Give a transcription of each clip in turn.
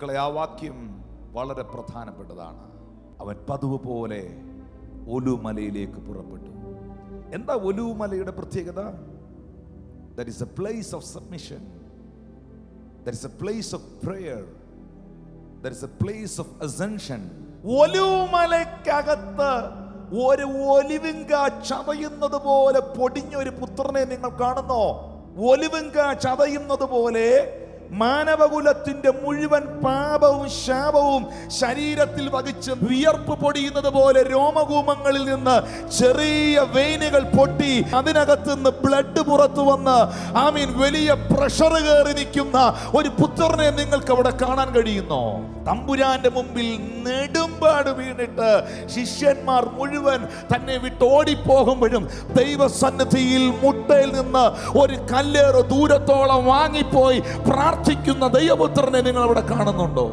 മക്കളെ ആ വാക്യം വളരെ പ്രധാനപ്പെട്ടതാണ്. അവൻ പതിവ് പോലെ ഒലുമലയിലേക്ക് പുറപ്പെട്ടു. എന്താ ഒലുമലയുടെ പ്രത്യേകത? That is a place of submission that is a place of prayer that is a place of ascension ഒലുമലയ്ക്കകത്ത് ഒരു ഒലിവിങ്ക ചതയുന്നത് പോലെ പൊടിഞ്ഞ ഒരു പുത്രനെ നിങ്ങൾ കാണുന്നോ? ഒലിവിങ്ക ചതയുന്നത് പോലെ മാനവകുലത്തിന്റെ മുഴുവൻ പാപവും ശാപവും ശരീരത്തിൽ വഹിച്ച് വിയർപ്പ് പൊടിയുന്നത് പോലെ രോമകൂമങ്ങളിൽ നിന്ന് ചെറിയ വെയിനുകൾ പൊട്ടി അതിനകത്ത് നിന്ന് ബ്ലഡ് പുറത്തു വന്ന് ഐ മീൻ വലിയ പ്രഷർ കയറി നിൽക്കുന്ന ഒരു പുത്രനെ നിങ്ങൾക്ക് അവിടെ കാണാൻ കഴിയുന്നു. തമ്പുരാന്റെ മുമ്പിൽ നെടുമ്പാട് വീണിട്ട് ശിഷ്യന്മാർ മുഴുവൻ തന്നെ വിട്ട് ഓടിപ്പോകുമ്പോഴും ദൈവസന്നിധിയിൽ മുട്ടയിൽ നിന്ന് ഒരു കല്ലേറ് ദൂരത്തോളം വാങ്ങിപ്പോയി പ്രാർത്ഥിക്കുന്ന ദൈവപുത്രനെ നിങ്ങൾ അവിടെ കാണുന്നുണ്ടോ?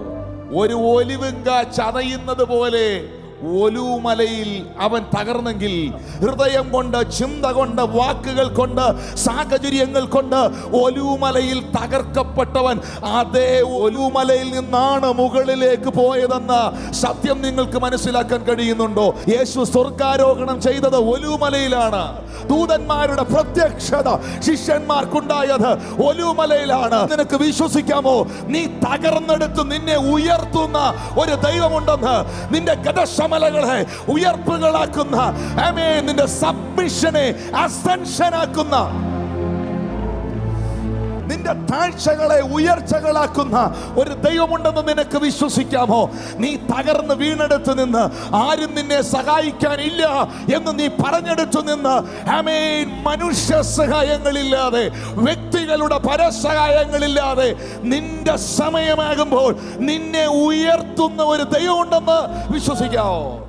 ഒരു ഒലിവുങ്ക ചതയുന്നത് പോലെ ഒലുമലയിൽ അവൻ തകർന്നെങ്കിൽ ഹൃദയം കൊണ്ട് ചിന്ത കൊണ്ട് വാക്കുകൾ കൊണ്ട് സാഹചര്യങ്ങൾ കൊണ്ട് ഒലുമലയിൽ തകർക്കപ്പെട്ടവൻ അതേ ഒലുമലയിൽ നിന്നാണ് മുകളിലേക്ക് പോയതെന്ന് സത്യം നിങ്ങൾക്ക് മനസ്സിലാക്കാൻ കഴിയുന്നുണ്ടോ? യേശു സ്വർഗാരോഹണം ചെയ്തത് ഒലുമലയിലാണ്. ദൂതന്മാരുടെ പ്രത്യക്ഷത ശിഷ്യന്മാർക്കുണ്ടായത് ഒലുമലയിലാണ്. നിനക്ക് വിശ്വസിക്കാമോ? നീ തകർന്നെടുത്ത് നിന്നെ ഉയർത്തുന്ന ഒരു ദൈവമുണ്ടെന്ന് നിന്റെ ഗതശമലകളെ ഉയർപ്പുകളാക്കുന്ന നിന്റെ സബ്മിഷനെ അസെൻഷനാക്കുന്ന നിന്റെ താഴ്ചകളെ ഉയർച്ചകളാക്കുന്ന ഒരു ദൈവമുണ്ടെന്ന് നിനക്ക് വിശ്വസിക്കാമോ? നീ തകർന്ന് വീണെടുത്ത് നിന്ന് ആരും നിന്നെ സഹായിക്കാനില്ല എന്ന് നീ പറഞ്ഞെടുത്തു നിന്ന്. ആമേൻ. മനുഷ്യ സഹായങ്ങളില്ലാതെ വ്യക്തികളുടെ പരസഹായങ്ങളില്ലാതെ നിന്റെ സമയമാകുമ്പോൾ നിന്നെ ഉയർത്തുന്ന ഒരു ദൈവമുണ്ടെന്ന് വിശ്വസിക്കാമോ?